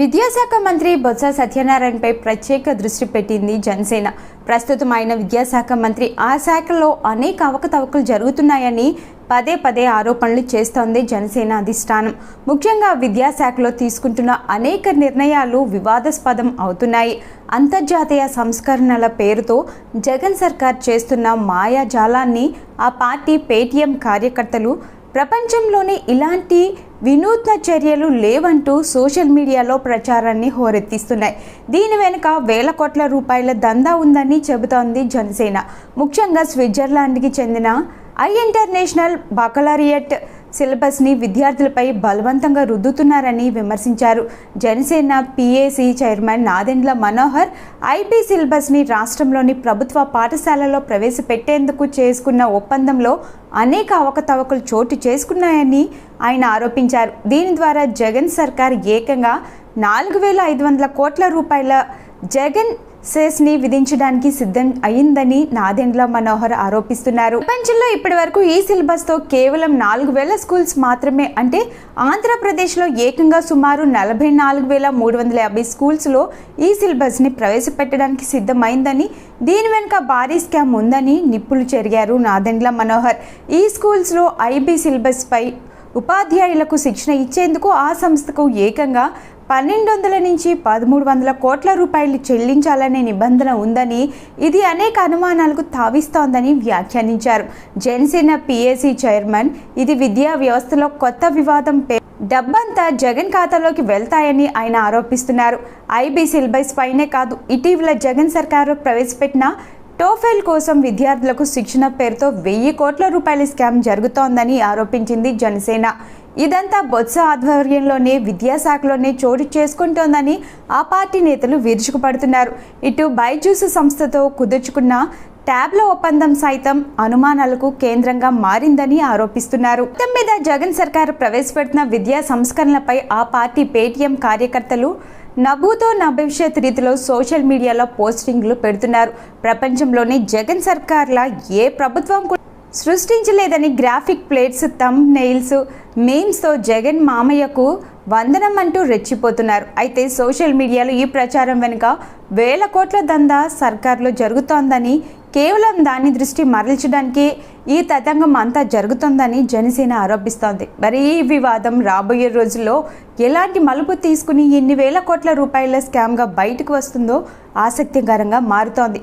విద్యాశాఖ మంత్రి బొత్స సత్యనారాయణపై ప్రత్యేక దృష్టి పెట్టింది జనసేన. ప్రస్తుతం ఆయన విద్యాశాఖ మంత్రి. ఆ శాఖలో అనేక అవకతవకలు జరుగుతున్నాయని పదే పదే ఆరోపణలు చేస్తోంది జనసేన అధిష్టానం. ముఖ్యంగా విద్యాశాఖలో తీసుకుంటున్న అనేక నిర్ణయాలు వివాదాస్పదం అవుతున్నాయి. అంతర్జాతీయ సంస్కరణల పేరుతో జగన్ సర్కార్ చేస్తున్న మాయాజాలాన్ని ఆ పార్టీ పేటీఎం కార్యకర్తలు ప్రపంచంలోనే ఇలాంటి వినూత్న చర్యలు లేవంటూ సోషల్ మీడియాలో ప్రచారాన్ని హోరెత్తిస్తున్నాయి. దీని వెనుక వేల కోట్ల రూపాయల దందా ఉందని చెబుతోంది జనసేన. ముఖ్యంగా స్విట్జర్లాండ్కి చెందిన ఐ ఇంటర్నేషనల్ బకలరియట్ సిలబస్ని విద్యార్థులపై బలవంతంగా రుద్దుతున్నారని విమర్శించారు. Janasena PAC chairman Nadendla Manohar IB సిలబస్ని రాష్ట్రంలోని ప్రభుత్వ పాఠశాలలో ప్రవేశపెట్టేందుకు చేసుకున్న ఒప్పందంలో అనేక అవకతవకలు చోటు చేసుకున్నాయని ఆయన ఆరోపించారు. దీని ద్వారా జగన్ సర్కార్ ఏకంగా నాలుగు వేల ఐదు వందల కోట్ల రూపాయల జగన్ సెస్ని విధించడానికి సిద్ధం అయిందని నాదెండ్ల మనోహర్ ఆరోపిస్తున్నారు. ప్రపంచంలో ఇప్పటి వరకు ఈ సిలబస్తో కేవలం నాలుగు వేల స్కూల్స్ మాత్రమే అంటే ఆంధ్రప్రదేశ్లో ఏకంగా సుమారు నలభై నాలుగు వేల మూడు వందల యాభై స్కూల్స్లో ఈ సిలబస్ని ప్రవేశపెట్టడానికి సిద్ధమైందని దీని వెనుక భారీ స్కామ్ ఉందని నిప్పులు చెరిగారు నాదెండ్ల మనోహర్. ఈ స్కూల్స్లో ఐబీ సిలబస్పై ఉపాధ్యాయులకు శిక్షణ ఇచ్చేందుకు ఆ సంస్థకు ఏకంగా పన్నెండు వందల నుంచి పదమూడు వందల కోట్ల రూపాయలు చెల్లించాలనే నిబంధన ఉందని ఇది అనేక అనుమానాలకు తావిస్తోందని వ్యాఖ్యానించారు. జనసేన పిఏసీ చైర్మన్ ఇది విద్యా వ్యవస్థలో కొత్త వివాదం పే డబ్బంతా జగన్ ఖాతాలోకి వెళ్తాయని ఆయన ఆరోపిస్తున్నారు. ఐబీ సిలబస్ పైనే కాదు ఇటీవల జగన్ సర్కారు ప్రవేశపెట్టిన టోఫెల్ కోసం విద్యార్థులకు శిక్షణ పేరుతో వెయ్యి కోట్ల రూపాయల స్కామ్ జరుగుతోందని ఆరోపించింది జనసేన. ఇదంతా బొత్స ఆధ్వర్యంలోనే విద్యాశాఖలోనే చోటు చేసుకుంటోందని ఆ పార్టీ నేతలు విరుచుకుపడుతున్నారు. ఇటు బైజూస్ సంస్థతో కుదుర్చుకున్న ట్యాబ్ల ఒప్పందం సైతం అనుమానాలకు కేంద్రంగా మారిందని ఆరోపిస్తున్నారు. మొత్తం మీద జగన్ సర్కారు ప్రవేశపెడుతున్న విద్యా సంస్కరణలపై ఆ పార్టీ పేటీఎం కార్యకర్తలు నవ్వుతో నా భవిష్యత్ రీతిలో సోషల్ మీడియాలో పోస్టింగ్లు పెడుతున్నారు. ప్రపంచంలోని జగన్ సర్కార్ల ఏ ప్రభుత్వం కూడా సృష్టించలేదని గ్రాఫిక్ ప్లేట్స్ తమ్ నెయిల్స్ మీమ్స్తో జగన్ మామయ్యకు వందనం అంటూ రెచ్చిపోతున్నారు. అయితే సోషల్ మీడియాలో ఈ ప్రచారం వెనుక వేల కోట్ల దందా సర్కార్లో జరుగుతోందని కేవలం దాని దృష్టి మరల్చడానికి ఈ తతంగం అంతా జరుగుతుందని జనసేన ఆరోపిస్తోంది. మరి ఈ వివాదం రాబోయే రోజుల్లో ఎలాంటి మలుపు తీసుకుని ఎన్ని వేల కోట్ల రూపాయల స్కామ్గా బయటకు వస్తుందో ఆసక్తికరంగా మారుతోంది.